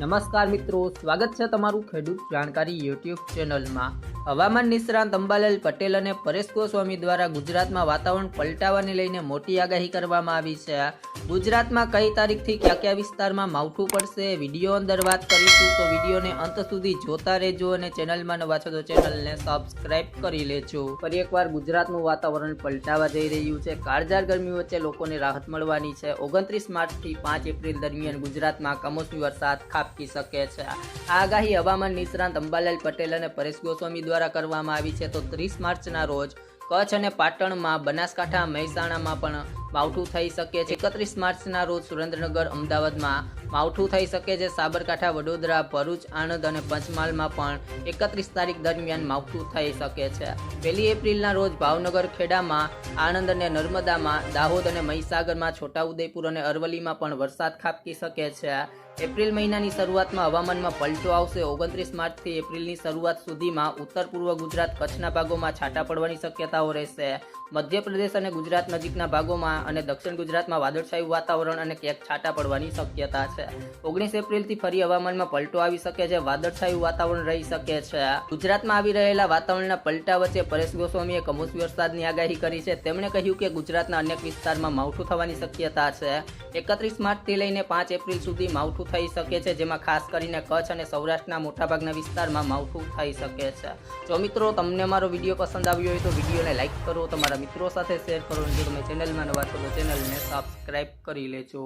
નમસ્કાર મિત્રો, સ્વાગત છે તમારું ખેડૂત જાણકારી યુટ્યુબ ચેનલમાં. હવામાન નિષ્ણાંત અંબાલાલ પટેલ અને પરેશ ગોસ્વામી દ્વારા ગુજરાતમાં વાતાવરણ પલટાવાને લઈને મોટી આગાહી કરવામાં આવી છે. ગુજરાતમાં કઈ તારીખથી કયા કયા વિસ્તારમાં માવઠું પડશે વીડિયો અંદર વાત કરીશું. તો વિડીયોને અંત સુધી જોતા રહેજો અને ચેનલમાં નવા છો તો ચેનલને સબસ્ક્રાઇબ કરી લેજો. ફરી એકવાર ગુજરાતનું વાતાવરણ પલટાવા જઈ રહ્યું છે. કાળઝાળ ગરમી વચ્ચે લોકોને રાહત મળવાની છે. ઓગણત્રીસ માર્ચથી પાંચ એપ્રિલ દરમિયાન ગુજરાતમાં કમોસમી વરસાદ ખાબકી શકે છે. આગાહી હવામાન નિષ્ણાંત અંબાલાલ પટેલ અને પરેશ ગોસ્વામી દ્વારા કરવામાં આવી છે. તો ત્રીસ માર્ચના રોજ કચ્છ અને પાટણમાં બનાસકાંઠા, મહેસાણામાં પણ માવઠું થઈ શકે છે. એકત્રીસ માર્ચના રોજ સુરેન્દ્રનગર, અમદાવાદમાં માવઠું થઈ શકે છે. સાબરકાંઠા, વડોદરા, ભરૂચ, આણંદ અને પંચમહાલમાં પણ એકત્રીસ તારીખ દરમિયાન માવઠું થઈ શકે છે. પહેલી એપ્રિલના રોજ ભાવનગર ખેડામાં, આણંદ અને નર્મદામાં, દાહોદ અને મહીસાગરમાં, છોટાઉદેપુર અને અરવલ્લીમાં પણ વરસાદ ખાબકી શકે છે. એપ્રિલ મહિનાની શરૂઆતમાં હવામાનમાં પલટો આવશે. ઓગણત્રીસ માર્ચથી એપ્રિલની શરૂઆત સુધીમાં ઉત્તર પૂર્વ ગુજરાત કચ્છના ભાગોમાં છાંટા પડવાની શક્યતાઓ રહેશે. મધ્યપ્રદેશ અને ગુજરાત નજીકના ભાગોમાં અને દક્ષિણ ગુજરાતમાં વાદળછાયું વાતાવરણ અને ક્યાંક છાંટા પડવાની શક્યતા છે. ઓગણીસ એપ્રિલથી ફરી હવામાનમાં પલટો આવી શકે છે, વાદળછાયું વાતાવરણ રહી શકે છે. ગુજરાતમાં આવી રહેલા વાતાવરણના પલટા વચ્ચે પરેશ ગોસ્વામીએ કમોસમી વરસાદની આગાહી કરી છે. તેમણે કહ્યું કે ગુજરાતના અનેક વિસ્તારમાં માવઠું થવાની શક્યતા છે. એકત્રીસ માર્ચથી લઈને પાંચ એપ્રિલ સુધી માવઠું થઈ શકે છે, જેમાં ખાસ કરીને કચ્છ અને સૌરાષ્ટ્રના મોટાભાગના વિસ્તારમાં માવઠું થઈ શકે છે. જો મિત્રો તમને મારો વીડિયો પસંદ આવ્યો હોય તો વિડીયોને લાઇક કરો, તમારા મિત્રો સાથે શેર કરો જો તમે ચેનલમાં નવા છો તો ચેનલને સબસ્ક્રાઈબ કરી લેજો.